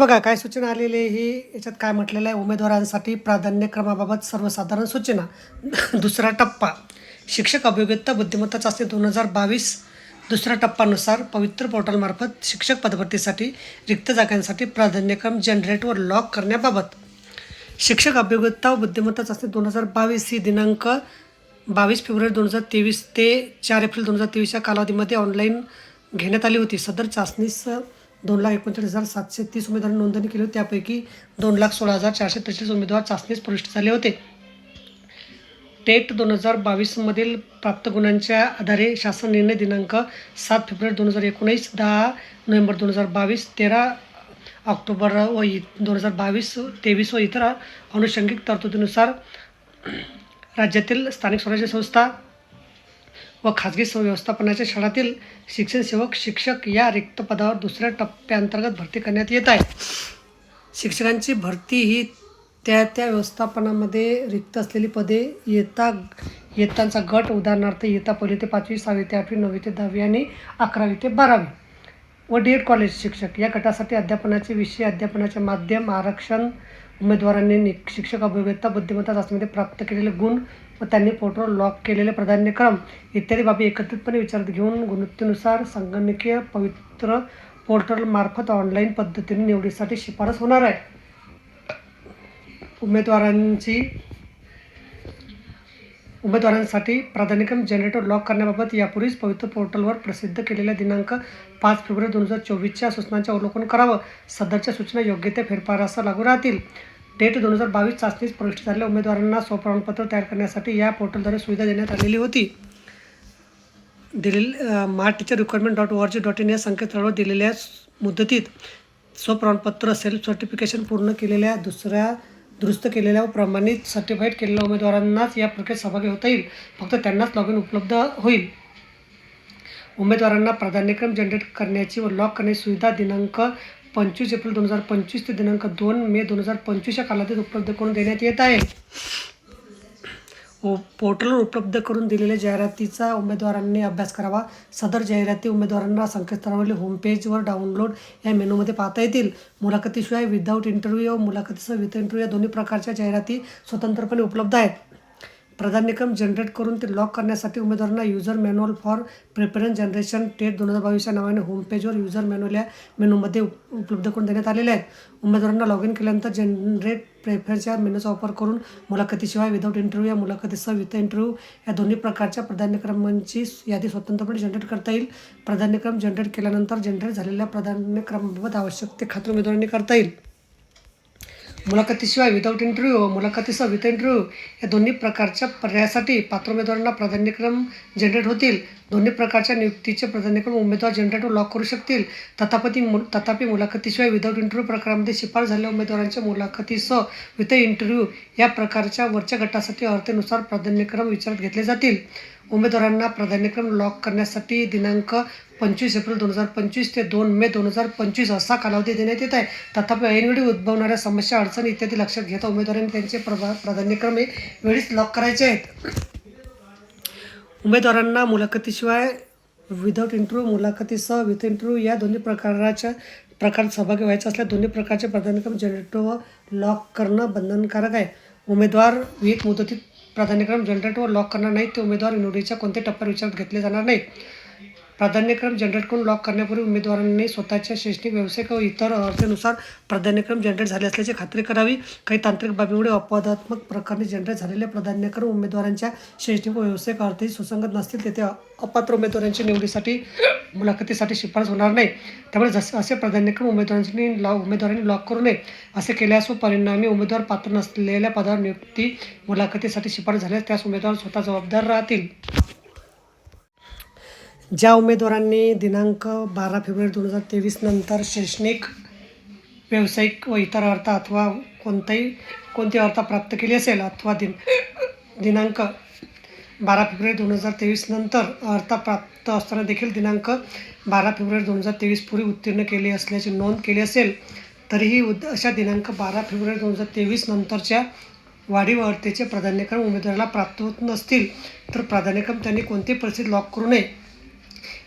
बघा काय सूचना आलेली ही याच्यात काय म्हटलेलं आहे? उमेदवारांसाठी प्राधान्यक्रमाबाबत सर्वसाधारण सूचना. दुसरा टप्पा. शिक्षक अभियोग्यता बुद्धिमत्ता चाचणी दोन हजार बावीस. दुसऱ्या टप्प्यानुसार पवित्र पोर्टलमार्फत शिक्षक पदभरतीसाठी रिक्त जागांसाठी प्राधान्यक्रम जनरेटवर लॉक करण्याबाबत. शिक्षक अभियोग्यता व बुद्धिमत्ता चाचणी दोन हजार बावीस. ही दिनांक बावीस फेब्रुवारी दोन हजार तेवीस ते चार एप्रिल दोन हजार तेवीस या कालावधीमध्ये ऑनलाईन घेण्यात आली होती. सदर चाचणीस दोन लाख एकोणचाळीस हजार सातशे तीस उमेदवारांनी नोंदणी केली होती. त्यापैकी दोन लाख सोळा हजार चारशे त्रेचाळीस उमेदवार चाचणीस प्रविष्ट झाले होते. टेट दोन हजार बावीसमधील प्राप्त गुणांच्या आधारे शासन निर्णय दिनांक सात फेब्रुवारी दोन हजार एकोणीस दहा नोव्हेंबर दोन हजार बावीस तेरा ऑक्टोबर व इ दोन हजार बावीस तेवीस व इतर अनुषंगिक तरतुदीनुसार राज्यातील स्थानिक स्वराज्य संस्था व खाजगी व्यवस्थापनाच्या शाळातील शिक्षण सेवक शिक्षक या रिक्त पदावर दुसऱ्या टप्प्याअंतर्गत भरती करण्यात येत आहे. शिक्षकांची भरती ही त्या त्या व्यवस्थापनामध्ये रिक्त असलेली पदे येता येतांचा गट उदाहरणार्थ येता पहिली ते पाचवी सहावी ते आठवी नववी ते दहावी आणि अकरावी ते बारावी व डी एड कॉलेज शिक्षक. या गटासाठी अध्यापनाचे विषय अध्यापनाचे माध्यम आरक्षण उमेदवारांनी नि शिक्षक अभियोग्यता बुद्धिमत्ता चाचणीमध्ये प्राप्त केलेले गुण व त्यांनी पोर्टवर लॉक केलेले प्राधान्यक्रम इत्यादी बाबी एकत्रितपणे विचारात घेऊन गुणवत्तेनुसार संगणकीय पवित्र पोर्टलमार्फत ऑनलाईन पद्धतीने निवडीसाठी शिफारस होणार आहे. उमेदवारांची उमेदवारांसाठी प्राधान्यक्रम जनरेटर लॉक करण्याबाबत यापूर्वीच पवित्र पोर्टलवर प्रसिद्ध केलेल्या दिनांक पाच फेब्रुवारी दोन हजार चोवीसच्या सूचनांचे अवलोकन करावं. सदरच्या सूचना योग्य ते फेरफारासह लागू राहतील. डेट दोन हजार बावीस चाचणीस प्रविष्ट झालेल्या उमेदवारांना स्वप्रमाणपत्र तयार करण्यासाठी या पोर्टलद्वारे सुविधा देण्यात आलेली होती. दिलेली mart teacher requirement dot O R G dot in या संकेतस्थळावर दिलेल्या मुदतीत स्वप्रमाणपत्र सेल्फ सर्टिफिकेशन पूर्ण केलेल्या दुसऱ्या दुरुस्त केलेल्या व प्रमाणित सर्टिफाईड केलेल्या उमेदवारांनाच या प्रक्रियेत सहभागी होता येईल. फक्त त्यांनाच लॉग इन उपलब्ध होईल. उमेदवारांना प्राधान्यक्रम जनरेट करण्याची व लॉक करण्याची सुविधा दिनांक पंचवीस एप्रिल दोन हजार पंचवीस ते दिनांक दोन मे दोन हजार पंचवीस या कालावधीत उपलब्ध करून देण्यात येत आहे. ओ पोर्टलवर उपलब्ध करून दिलेल्या जाहिरातीचा उमेदवारांनी अभ्यास करावा. सदर जाहिराती उमेदवारांना संकेतस्थळावरील होमपेजवर डाउनलोड या मेनूमध्ये पाहता येतील. मुलाखतीशिवाय विदाऊट इंटरव्ह्यू व मुलाखतीसह विथ इंटरव्ह्यू या दोन्ही प्रकारच्या जाहिराती स्वतंत्रपणे उपलब्ध आहेत. प्राधान्यक्रम जनरेट करून ते लॉक करण्यासाठी उमेदवारांना user manual for preference generation TET दोन हजार बावीस या नावाने होमपेजवर युजर मॅन्युअल या मेनूमध्ये उप उपलब्ध करून देण्यात आलेले आहेत. उमेदवारांना लॉग इन केल्यानंतर जनरेट प्रेफरन्सच्या मेनूचा वापर करून मुलाखतीशिवाय विदाऊट इंटरव्ह्यू या मुलाखतीसह विथ इंटरव्ह्यू या दोन्ही प्रकारच्या प्राधान्यक्रमांची यादी स्वतंत्रपणे जनरेट करता येईल. प्राधान्यक्रम जनरेट केल्यानंतर जनरेट झालेल्या प्राधान्यक्रमाबाबत आवश्यक ते खात्री उमेदवारांनी करता येईल. मुलाखतीशिवाय विदाऊट इंटरव्ह्यू मुलाखतीसह विथ इंटरव्ह्यू या दोन्ही प्रकारच्या पर्यायासाठी पात्र उमेदवारांना प्राधान्यक्रम जनरेट होतील. दोन्ही प्रकारच्या नियुक्तीचे प्राधान्यक्रम उमेदवार जनरेट लॉक करू शकतील. तथापि मु तथापि मुलाखतीशिवाय विदाऊट इंटरव्ह्यू प्रकारामध्ये शिफारस झालेल्या उमेदवारांच्या मुलाखतीसह विथ इंटरव्ह्यू या प्रकारच्या वरच्या गटासाठी अर्थेनुसार प्राधान्यक्रम विचारात घेतले जातील. उमेदवारांना प्राधान्यक्रम लॉक करण्यासाठी दिनांक पंचवीस एप्रिल दोन हजार पंचवीस ते दोन मे दोन हजार पंचवीस असा कालावधी देण्यात येत आहे. तथापि ऐनवेळी उद्भवणाऱ्या समस्या अडचणी इत्यादी लक्षात घेता उमेदवारांनी त्यांचे प्रभा प्राधान्यक्रम हे वेळीच लॉक करायचे आहेत. उमेदवारांना मुलाखतीशिवाय विदाऊट इंटरव्ह्यू मुलाखतीसह विथ इंटरव्ह्यू या दोन्ही प्रकाराच्या प्रकारात सहभागी व्हायचं असल्यास दोन्ही प्रकारचे प्राधान्यक्रम जनरेट व लॉक करणं बंधनकारक आहे. उमेदवार विहित मुदतीत प्राधान्यक्रम जनरेट व लॉक करणार नाहीत. ते उमेदवार निवडीच्या कोणत्या टप्प्यावर विचारात घेतले जाणार नाहीत. प्राधान्यक्रम जनरेट करून लॉक करण्यापूर्वी उमेदवारांनी स्वतःच्या शैक्षणिक व्यवसाय व इतर अर्थेनुसार प्राधान्यक्रम जनरेट झाले असल्याची खात्री करावी. काही तांत्रिक बाबीमुळे अपवादात्मक प्रकारे जनरेट झालेले प्राधान्यक्रम उमेदवारांच्या शैक्षणिक व व्यावसायिक अर्थही सुसंगत नसतील तेथे अपात्र उमेदवारांच्या निवडीसाठी मुलाखतीसाठी शिफारस होणार नाही. त्यामुळे जसे असे प्राधान्यक्रम उमेदवारांनी लॉ उमेदवारांनी लॉक करू नये असे केल्यास व परिणामी उमेदवार पात्र नसलेल्या पदावर नियुक्ती मुलाखतीसाठी शिफारस झाल्यास त्यास उमेदवार स्वतः जबाबदार राहतील. ज्या उमेदवारांनी दिनांक बारा फेब्रुवारी दोन हजार तेवीस नंतर शैक्षणिक व्यावसायिक व इतर अर्थ अथवा कोणताही कोणती अर्थ प्राप्त केली असेल अथवा दिन दिनांक बारा फेब्रुवारी दोन हजार तेवीस नंतर अर्थ प्राप्त असताना देखील दिनांक बारा फेब्रुवारी दोन हजार तेवीस पूर्वी उत्तीर्ण केली असल्याची नोंद केली असेल तरीही उद अशा दिनांक बारा फेब्रुवारी दोन हजार तेवीस नंतरच्या वाढीव अर्थेचे प्राधान्यक्रम उमेदवाराला प्राप्त होत नसतील तर प्राधान्यक्रम त्यांनी कोणतीही परिस्थिती लॉक करू नये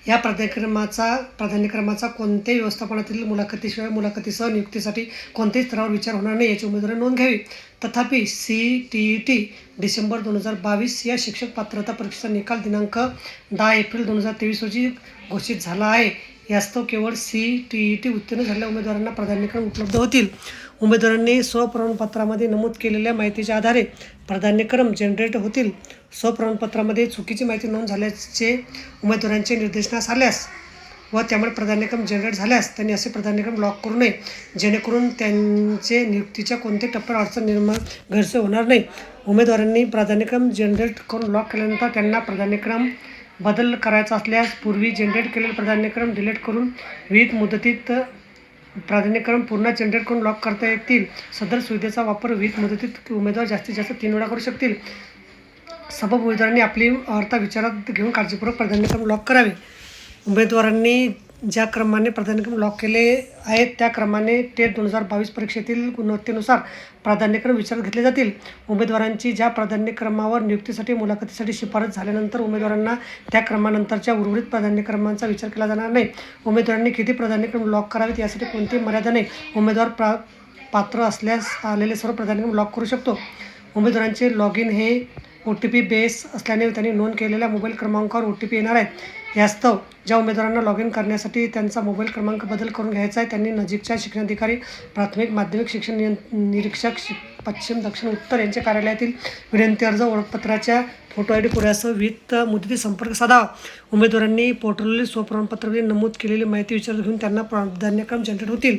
या प्राधान्यक्रमाचा प्राधान्यक्रमाचा कोणत्याही व्यवस्थापनातील मुलाखतीशिवाय मुलाखतीसह नियुक्तीसाठी कोणत्याही स्तरावर विचार होणार नाही याची उमेदवारी नोंद घ्यावी. तथापि C T E T December दोन हजार बावीस या शिक्षक पात्रता परीक्षेचा निकाल दिनांक दहा एप्रिल दोन हजार तेवीस रोजी घोषित झाला आहे. यास्तव केवळ सी टी ई टी उत्तीर्ण झालेल्या उमेदवारांना प्राधान्यक्रम उपलब्ध होतील. उमेदवारांनी स्वप्रमाणपत्रामध्ये नमूद केलेल्या माहितीच्या आधारे प्राधान्यक्रम जनरेट होतील. स्वप्रमाणपत्रामध्ये चुकीची माहिती नोंद झाल्याचे उमेदवारांचे निर्देशनास आल्यास व त्यामुळे प्राधान्यक्रम जनरेट झाल्यास त्यांनी असे प्राधान्यक्रम लॉक करू नये. जेणेकरून त्यांचे नियुक्तीच्या कोणत्याही टप्प्यावर अडचण निर्माण गैरसोय होणार नाही. उमेदवारांनी प्राधान्यक्रम जनरेट करून लॉक केल्यानंतर त्यांना प्राधान्यक्रम बदल करायचा असल्यास पूर्वी जनरेट केलेले प्राधान्यक्रम डिलीट करून विविध मुदतीत प्राधान्यक्रम पुन्हा जनरेट करून लॉक करता येतील. सदर सुविधेचा वापर विविध मुदतीत उमेदवार जास्तीत जास्त तीन वेळा करू शकतील. सबब उमेदवारांनी आपली अर्थ विचारात घेऊन काळजीपूर्वक प्राधान्यक्रम लॉक करावे. उमेदवारांनी ज्या क्रमाने प्राधान्यक्रम लॉक केले आहेत त्या क्रमाने टेट दोन हजार बावीस परीक्षेतील गुणवत्तेनुसार प्राधान्यक्रम विचारात घेतले जातील. उमेदवारांची ज्या प्राधान्यक्रमावर नियुक्तीसाठी मुलाखतीसाठी शिफारस झाल्यानंतर उमेदवारांना त्या क्रमानंतरच्या उर्वरित प्राधान्यक्रमांचा विचार केला जाणार नाही. उमेदवारांनी किती प्राधान्यक्रम लॉक करावेत यासाठी कोणतीही मर्यादा नाही. उमेदवार प्रा पात्र असल्यास आलेले सर्व प्राधान्यक्रम लॉक करू शकतो. उमेदवारांचे लॉग इन हे ओ टी पी बेस असल्याने त्यांनी नोंद केलेल्या मोबाईल क्रमांकावर ओ टी पी येणार आहे. यास्तव ज्या उमेदवारांना लॉग इन करण्यासाठी त्यांचा मोबाईल क्रमांक बदल करून घ्यायचा आहे त्यांनी नजीकच्या शिक्षणाधिकारी प्राथमिक माध्यमिक शिक्षण नियं निरीक्षक शि पश्चिम दक्षिण उत्तर यांच्या कार्यालयातील विनंती अर्ज ओळखपत्राच्या फोटो आय डी पुऱ्यासह विविध मुदती संपर्क साधावा. उमेदवारांनी पोर्टलवरील स्वप्रमाणपत्रामध्ये नमूद केलेली माहिती विचारात घेऊन त्यांना प्राधान्यक्रम जनरेट होतील.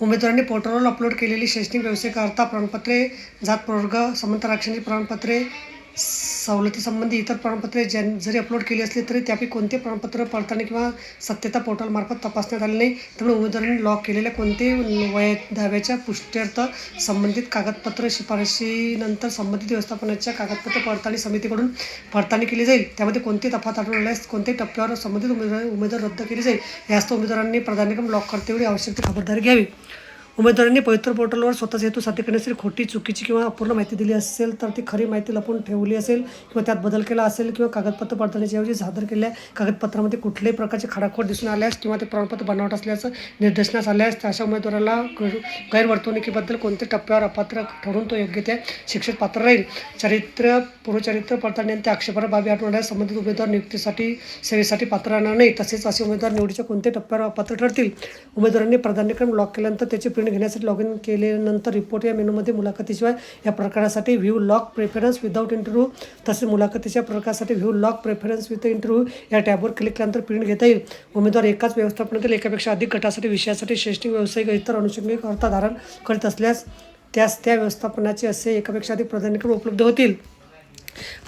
उमेदवारांनी पोर्टलवर अपलोड केलेली शैक्षणिक व्यवसायिकता प्रमाणपत्रे जात प्रवर्ग समांतर आरक्षणाची प्रमाणपत्रे सवलतीसंबंधी इतर प्रमाणपत्रे ज्या जरी अपलोड केली असली तरी त्यापैकी कोणते प्रमाणपत्र पडताळणी किंवा सत्यता पोर्टलमार्फत तपासण्यात आले नाही त्यामुळे उमेदवारांनी लॉक केलेल्या कोणते वय दाव्याच्या पुष्ट्यर्थ संबंधित कागदपत्र शिफारशीनंतर संबंधित व्यवस्थापनाच्या कागदपत्र पडताळणी समितीकडून पडताळणी केली जाईल. त्यामध्ये कोणते तफात आढळून आल्यास कोणत्याही टप्प्यावर संबंधित उमेदवार उमेदवार रद्द केली जाईल यास्त उमेदवारांनी प्राधान्यक्रम लॉक करतेवेळी आवश्यक ती खबरदारी घ्यावी. उमेदवारांनी पवित्र पोर्टलवर स्वतःचा हेतू साध्य करण्यासाठी खोटी चुकीची किंवा अपूर्ण माहिती दिली असेल तर ती खरी माहिती लपून ठेवली असेल किंवा त्यात बदल केला असेल किंवा कागदपत्र पडताळण्याच्याऐवजी सादर केलेल्या कागदपत्रामध्ये कुठल्याही प्रकारचे खाडाखोड दिसून आल्यास किंवा ते प्रमाणपत्र बनावट असल्याचं निर्देशनास आल्यास त्या अशा उमेदवाराला गैर- गैरवर्तणुकीबद्दल कोणत्या टप्प्यावर अपात्र ठरून तो योग्य त्या शिक्षेत पात्र राहील. चारित्र्य पूर्वचारित्र्य पडताळणी त्या आक्षेपार्ह बाबी आठवण्यास संबंधित उमेदवार नियुक्तीसाठी सेवेसाठी पात्र राहणार नाही. तसेच असे उमेदवार निवडीच्या कोणत्या टप्प्यावर अपात्र ठरतील. उमेदवारांनी प्राधान्यक्रम लॉक केल्यानंतर त्याची प्रिंट घेण्यासाठी लॉग इन केल्यानंतर रिपोर्ट या मेनूमध्ये मुलाखतीशिवाय या प्रकारासाठी view lock preference without interview तसेच मुलाखतीच्या प्रकारासाठी view lock preference with interview या टॅबवर क्लिक केल्यानंतर प्रिंट घेता येईल. उमेदवार एकाच व्यवस्थापनातील एकापेक्षा अधिक गटासाठी विषयासाठी शैक्षणिक व्यावसायिक इतर अनुषंगिक अर्थ धारण करीत असल्यास त्यास त्या व्यवस्थापनाचे असे एकापेक्षा अधिक प्राधान्यक्रम उपलब्ध होतील.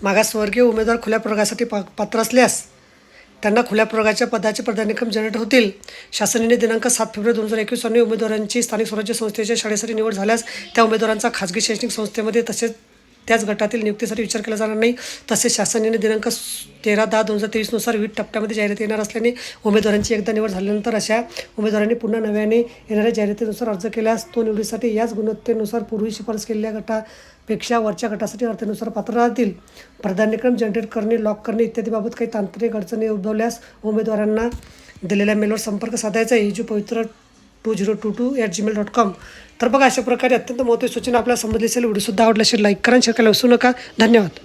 मागासवर्गीय उमेदवार खुल्या प्रकारासाठी पा पात्र असल्यास त्यांना खुल्या प्रवर्गाच्या पदाचे प्राधान्यक्रम जनरेट होतील. शासनाने दिनांक सात फेब्रुवारी दोन हजार एकवीस आणि उमेदवारांची स्थानिक स्वराज्य संस्थेच्या शाळेसाठी निवड झाल्यास त्या उमेदवारांचा खाजगी शैक्षणिक संस्थेमध्ये तसेच त्याच गटातील नियुक्तीसाठी विचार केला जाणार नाही. तसेच शासनाने दिनांक तेरा दहा दोन हजार तेवीसनुसार विविध टप्प्यामध्ये जाहिरात येणार असल्याने उमेदवारांची एकदा निवड झाल्यानंतर अशा उमेदवारांनी पुन्हा नव्याने येणाऱ्या जाहिरातीनुसार अर्ज केल्यास तो निवडीसाठी याच गुणवत्तेनुसार पूर्वी शिफारस केलेल्या गटा पेक्षा वरच्या गटासाठी अर्थानुसार पात्र राहतील. प्राधान्यक्रम जनरेट करणे लॉक करणे इत्यादीबाबत काही तांत्रिक अडचणी उद्भवल्यास उमेदवारांना दिलेल्या मेलवर संपर्क साधायचा edu Pavitra two zero two two at Gmail dot com तर बघा अशा प्रकारे अत्यंत महत्त्वाची सूचना आपल्याला समजली असेल. व्हिडिओसुद्धा आवडला असेल लाईक करा शेअर करायला विसरू नका. धन्यवाद.